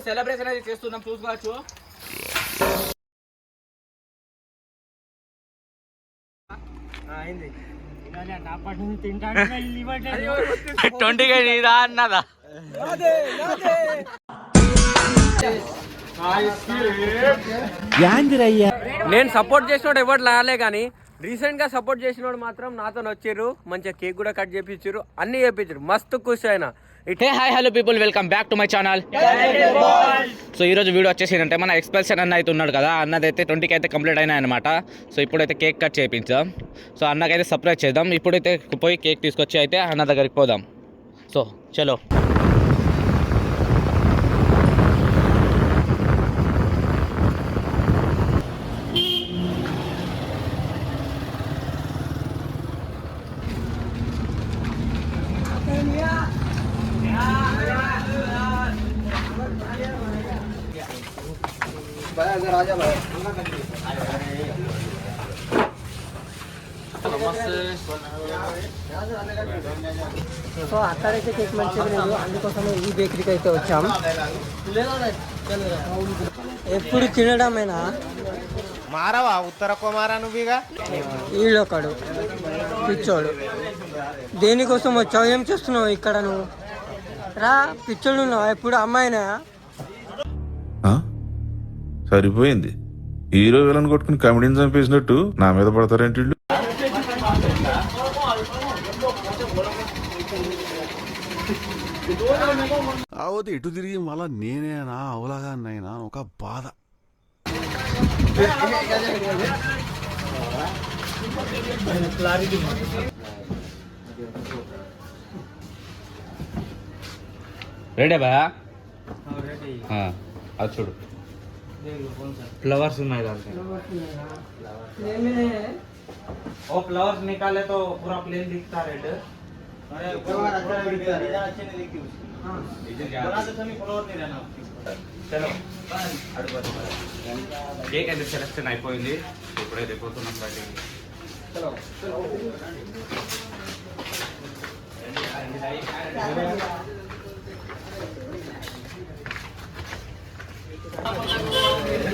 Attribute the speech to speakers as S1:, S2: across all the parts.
S1: Celebration అయితే చేస్తున్నాం చూసుకోవచ్చు.
S2: ట్వంటీగా నీదా అన్నదా?
S3: నేను సపోర్ట్ చేసినోడు ఎవరు రాలే కానీ రీసెంట్గా సపోర్ట్ చేసినోడు మాత్రం నాతో వచ్చారు మంచిగా కేక్ కూడా కట్ చేపించారు అన్ని చేపించారు మస్తు ఖుషి అయినా
S2: hey hi hello people welcome back to my channel so ఈ రోజు వీడియో వచ్చేసి అంటే మన ఎక్స్పెల్షన్ అన్న అయితే ఉన్నాడు కదా అన్నదైతే ట్వంటీకి అయితే కంప్లీట్ అయినాయి అనమాట సో ఇప్పుడైతే కేక్ కట్ చేయించాం సో అన్నకైతే సర్ప్రైజ్ చేద్దాం. ఇప్పుడైతే పోయి కేక్ తీసుకొచ్చి అయితే అన్న దగ్గరికి పోదాం. సో చలో.
S4: సో అక్కడైతే కేక్ మంచిగా లేదు అందుకోసమే ఈ బేకరీకి అయితే వచ్చాం ఎప్పుడు తినడమేనా
S5: మారవా? ఉత్తర కుమారా నువ్వుగా?
S4: ఈడొకడు. పిచ్చోడు. దేనికోసం వచ్చావు? ఏం చేస్తున్నావు ఇక్కడ నువ్వు? రా పిచ్చోడు ఉన్నావు? ఎప్పుడు అమ్మాయినా?
S6: సరిపోయింది. హీరో విలన్ కొట్టుకుని కమెడీని చంపేసినట్టు నా మీద పడతారేంటి వీళ్ళు?
S7: కాకపోతే ఎటు తిరిగి మళ్ళా నేనేనా అవలాగా నైనా ఒక బాధ.
S2: రెడీ బా అది చూడు. ఫ్లవర్స్ ఉన్నాయి దాంట్లో ओ फ्लावर्स निकाले तो पूरा प्लेन दिखता रेड చలో కేక్ అయితే సెలెక్షన్ అయిపోయింది ఇప్పుడైతే పోతున్నాం బయటికి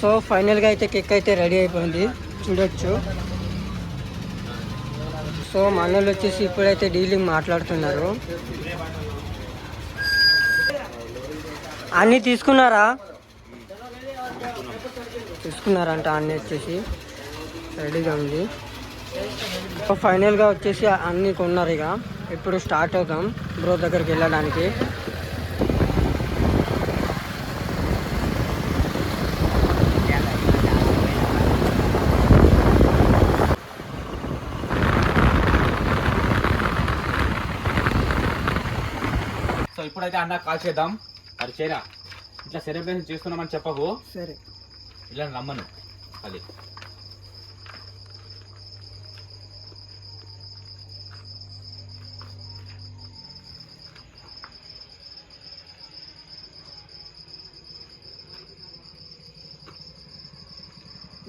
S4: సో ఫైనల్గా అయితే కేక్ అయితే రెడీ అయిపోయింది. చూడొచ్చు. సో మా వచ్చేసి ఇప్పుడైతే డీలింగ్ మాట్లాడుతున్నారు. అన్నీ తీసుకున్నారా? తీసుకున్నారంట అన్నీ వచ్చేసి. రెడీగా ఉంది. ఫైనల్గా వచ్చేసి అన్నీ కొన్నారు ఇక. ఇప్పుడు స్టార్ట్ అవుతాం బ్రో దగ్గరికి వెళ్ళడానికి.
S2: సో ఇప్పుడైతే అన్న కాల్ చేద్దాం. అది చేరా ఇట్లా సెలబ్రేషన్ చేస్తున్నామని చెప్పకు.
S4: సరే.
S2: ఇలా నమ్మను. అది.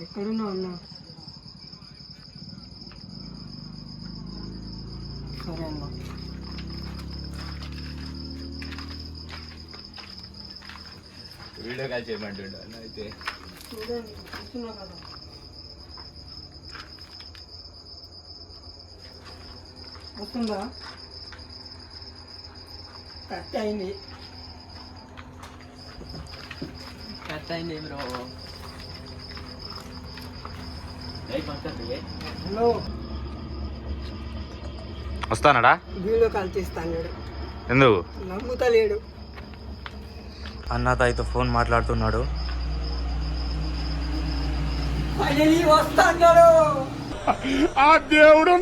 S4: ఎక్కడున్నావు అన్న సరే అన్న
S2: వీడియో కాల్ చేయమంటుండ అన్న అయితే.
S4: చూడండి చూస్తున్నా కదా. వస్తుందా? కట్ అయింది.
S3: కట్ అయింది బ్రో.
S2: వస్తానడా?
S4: వీడియో కాల్ తీస్తాను
S2: ఎందుకు?
S4: నమ్ముతలేడు.
S2: అన్నతో అయితే ఫోన్ మాట్లాడుతున్నాడు.
S4: ఫైనలీ
S5: ఆ దేవుడు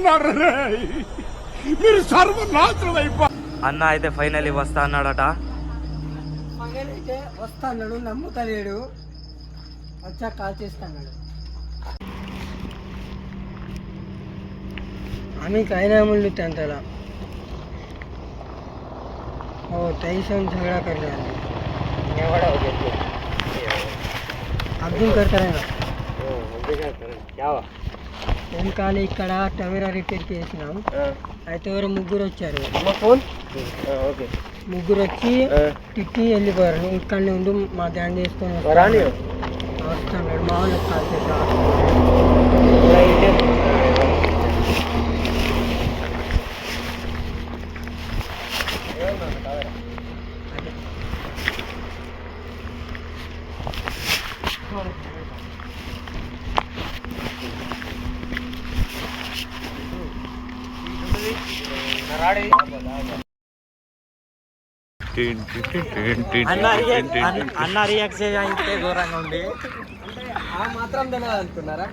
S5: మీరు సర్వనాశనం అయిపో
S8: అన్న అయితే ఫైనల్లీ వస్తా అన్నాడట.
S4: ఫైనల్ అయితే నమ్ముతలేడు. వచ్చా కాల్ చేస్తాడు आम्ही काय नाही म्हणलो त्यांना हो त्याही झगडा करले అర్థం కడతారా నేను కాలే ఇక్కడ టవేరా రిపేర్ చేసినాం అయితే ఎవరు ముగ్గురు వచ్చారు ఫోన్ ముగ్గురు వచ్చి తిట్టి వెళ్ళిపోయారు నువ్వు ఇక్కడనే ఉండు మా ధ్యానం చేసుకొని వస్తాడు మా వాళ్ళకి కాల్ చేసా
S8: అన్న రియాక్షన్ అయితే ఘోరంగా ఉంది
S3: ఆ మాత్రం తెలియదు అనుకున్నారా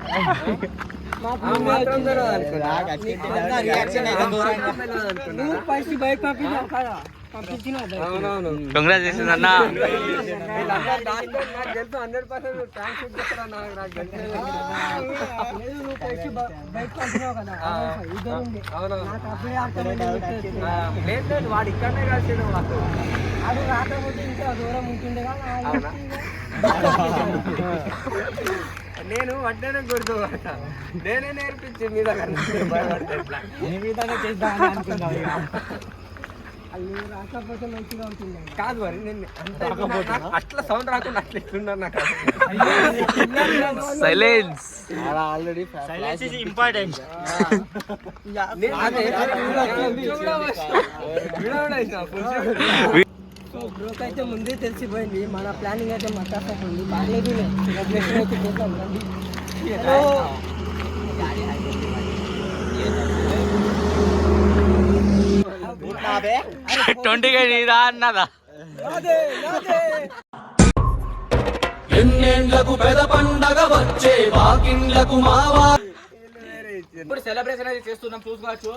S3: ఆ మాత్రం తెలియదు అనుకున్నారా
S4: నువ్వు పైసి బైక్
S2: కంగ్రాచులేషన్ అన్న
S3: వాడు ఇక్కడనే కలిసిండు మాకు
S4: అది రాకపోతే ఇంకా దూరం ఉంటుండే?
S3: నేను వడ్డానే గుర్తు. నేనే నేర్పించి మీ దగ్గర కాదు మరి నేను అట్లా సౌండ్ రాకుండా అట్లా ఇట్లున్నారు నాకు silence important full shoot.
S4: So broke అయితే ముందే తెలిసిపోయింది. మన ప్లానింగ్ అయితే మతాసా ఉంది బాగాలేదు. సెలబ్రేషన్ అయితే చేద్దాం రండి. హలో
S2: ట్వంటీ కే నీదా అన్నదా
S1: ఇప్పుడు సెలబ్రేషన్ అయితే చేస్తున్నాం చూసుకోవచ్చు.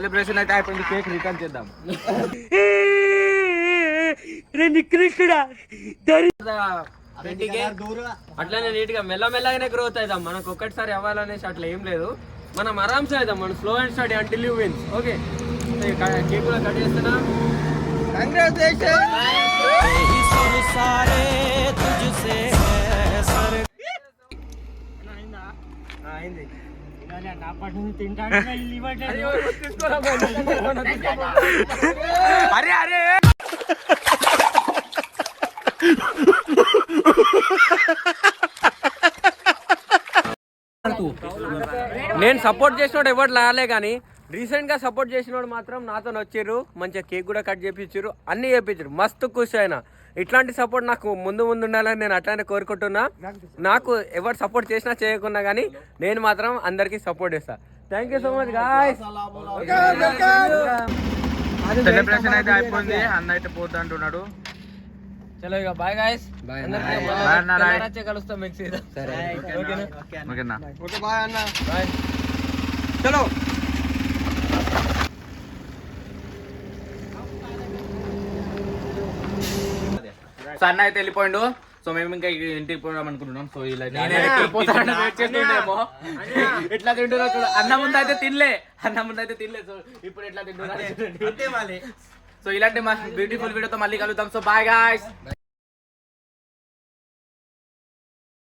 S1: సెలబ్రేషన్ అయితే అయిపోయింది కేక్ రిటర్న్ చేద్దాం.
S3: అట్లానే నీట్గా మెల్లమెల్లగానే గ్రోత్ అవుతాం మనకు ఒక్కటిసారి అవ్వాలనేసి అట్లా ఏం లేదు. మనం ఆరామ్సే అవుతాం మనం slow and steady until you wins okay cake కూడా కట్ చేస్తున్నా. అయింది.
S2: అరే అరే
S3: నేను సపోర్ట్ చేసినోడు ఎవరు రాలే కానీ రీసెంట్గా సపోర్ట్ చేసినోడు మాత్రం నాతో వచ్చిర్రు మంచిగా కేక్ కూడా కట్ చేపించారు అన్ని చేపించారు మస్తు ఖుషి అయినా ఇట్లాంటి సపోర్ట్ నాకు ముందు ముందు ఉండాలని నేను అట్లానే కోరుకుంటున్నా. నాకు ఎవరు సపోర్ట్ చేసినా చేయకున్నా కానీ నేను మాత్రం అందరికి సపోర్ట్ చేస్తా. Thank you so much guys
S2: celebration అయితే అయిపోయింది. అన్న అయితే పోద్దు అంటున్నాడు.
S3: చలో ఇక బాయ్ గాయస్
S2: Bye అన్న, bye.
S3: కలుస్తాం మిక్స్
S2: ఓకేనా?
S3: ఓకే బాయ్ అన్న. బాయ్ చలో.
S2: సో అన్న అయితే వెళ్ళిపోయిండు. సో మేము ఇంకా ఇంటికి పోదాం అనుకుంటున్నాం. సో ఇలా చేస్తుండేమో. ఎట్లా తింటున్నా చూడు. అన్న ముందు అయితే తినలే. అన్న ముందు అయితే తినలే. సో ఇప్పుడు ఎట్లా తింటున్నా సో ఇలాంటి మా బ్యూటిఫుల్ వీడియోతో మళ్ళీ కలుద్దాం. So bye guys